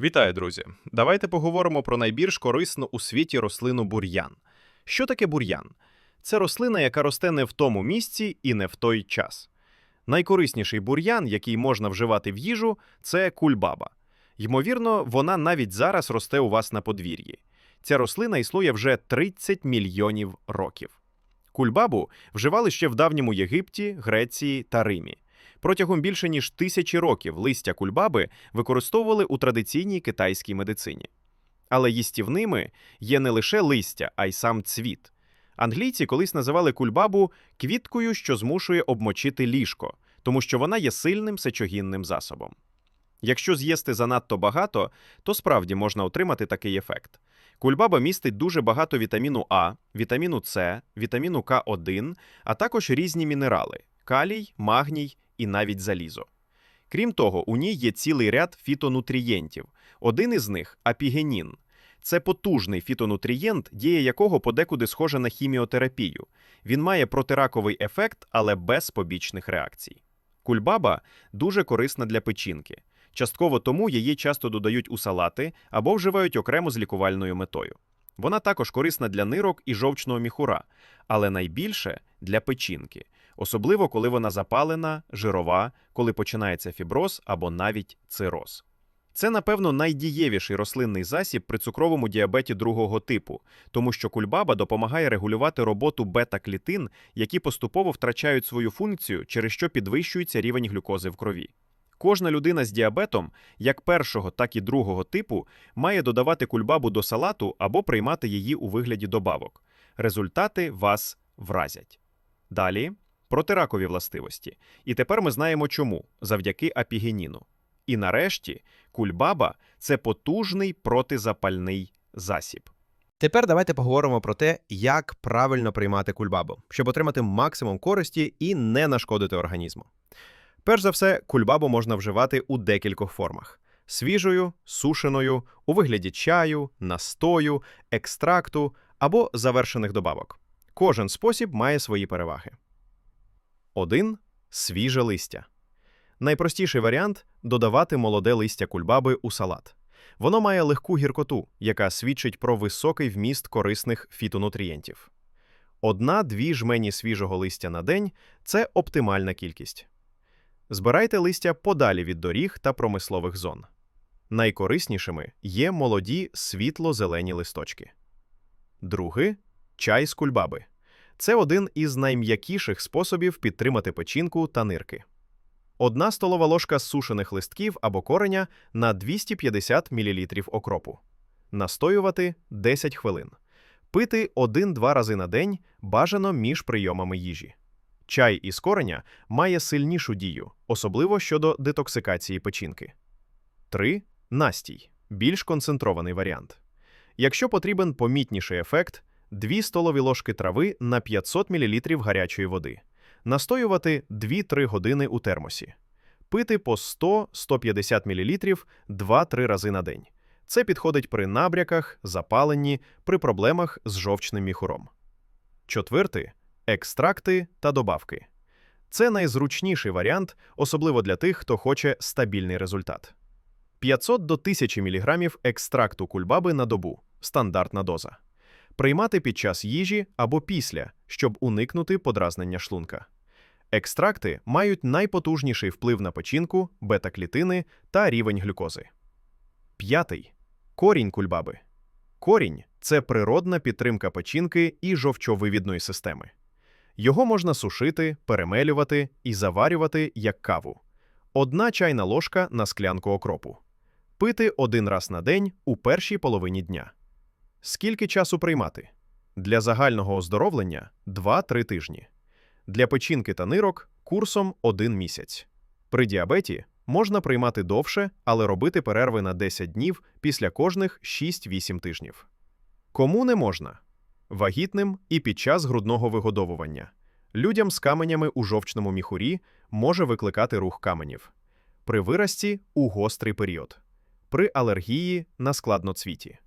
Вітаю, друзі! Давайте поговоримо про найбільш корисну у світі рослину бур'ян. Що таке бур'ян? Це рослина, яка росте не в тому місці і не в той час. Найкорисніший бур'ян, який можна вживати в їжу, це кульбаба. Ймовірно, вона навіть зараз росте у вас на подвір'ї. Ця рослина існує вже 30 мільйонів років. Кульбабу вживали ще в давньому Єгипті, Греції та Римі. Протягом більше ніж тисячі років листя кульбаби використовували у традиційній китайській медицині. Але їстівними є не лише листя, а й сам цвіт. Англійці колись називали кульбабу квіткою, що змушує обмочити ліжко, тому що вона є сильним сечогінним засобом. Якщо з'їсти занадто багато, то справді можна отримати такий ефект. Кульбаба містить дуже багато вітаміну А, вітаміну С, вітаміну К1, а також різні мінерали калій, магній і навіть залізо. Крім того, у ній є цілий ряд фітонутрієнтів. Один із них апігенін. Це потужний фітонутрієнт, дія якого подекуди схожа на хіміотерапію. Він має протираковий ефект, але без побічних реакцій. Кульбаба дуже корисна для печінки. Частково тому її часто додають у салати або вживають окремо з лікувальною метою. Вона також корисна для нирок і жовчного міхура, але найбільше для печінки, особливо коли вона запалена, жирова, коли починається фіброз або навіть цироз. Це, напевно, найдієвіший рослинний засіб при цукровому діабеті другого типу, тому що кульбаба допомагає регулювати роботу бета-клітин, які поступово втрачають свою функцію, через що підвищується рівень глюкози в крові. Кожна людина з діабетом, як першого, так і другого типу, має додавати кульбабу до салату або приймати її у вигляді добавок. Результати вас вразять. Далі протиракові властивості. І тепер ми знаємо чому завдяки апігеніну. І нарешті кульбаба це потужний протизапальний засіб. Тепер давайте поговоримо про те, як правильно приймати кульбабу, щоб отримати максимум користі і не нашкодити організму. Перш за все, кульбабу можна вживати у декількох формах: свіжою, сушеною, у вигляді чаю, настою, екстракту або завершених добавок. Кожен спосіб має свої переваги. 1. Свіже листя. Найпростіший варіант додавати молоде листя кульбаби у салат. Воно має легку гіркоту, яка свідчить про високий вміст корисних фітонутрієнтів. Одна-дві жмені свіжого листя на день це оптимальна кількість. Збирайте листя подалі від доріг та промислових зон. Найкориснішими є молоді світло-зелені листочки. Другий чай з кульбаби. Це один із найм'якіших способів підтримати печінку та нирки. Одна столова ложка сушених листків або кореня на 250 мл окропу. Настоювати 10 хвилин. Пити 1-2 рази на день бажано між прийомами їжі. Чай із кореня має сильнішу дію, особливо щодо детоксикації печінки. 3. Настій більш концентрований варіант. Якщо потрібен помітніший ефект, 2 столові ложки трави на 500 мл гарячої води. Настоювати 2-3 години у термосі. Пити по 100-150 мл 2-3 рази на день. Це підходить при набряках, запаленні, при проблемах з жовчним міхуром. Четвертий екстракти та добавки. Це найзручніший варіант, особливо для тих, хто хоче стабільний результат. 500 до 1000 мг екстракту кульбаби на добу стандартна доза. Приймати під час їжі або після, щоб уникнути подразнення шлунка. Екстракти мають найпотужніший вплив на печінку, бета-клітини та рівень глюкози. П'ятий корінь кульбаби. Корінь це природна підтримка печінки і жовчовивідної системи. Його можна сушити, перемелювати і заварювати як каву. Одна чайна ложка на склянку окропу. Пити один раз на день у першій половині дня. Скільки часу приймати? Для загального оздоровлення 2-3 тижні. Для печінки та нирок курсом 1 місяць. При діабеті можна приймати довше, але робити перерви на 10 днів після кожних 6-8 тижнів. Кому не можна? Вагітним і під час грудного вигодовування. Людям з каменями у жовчному міхурі може викликати рух каменів. При вирості у гострий період. При алергії на складноцвіті.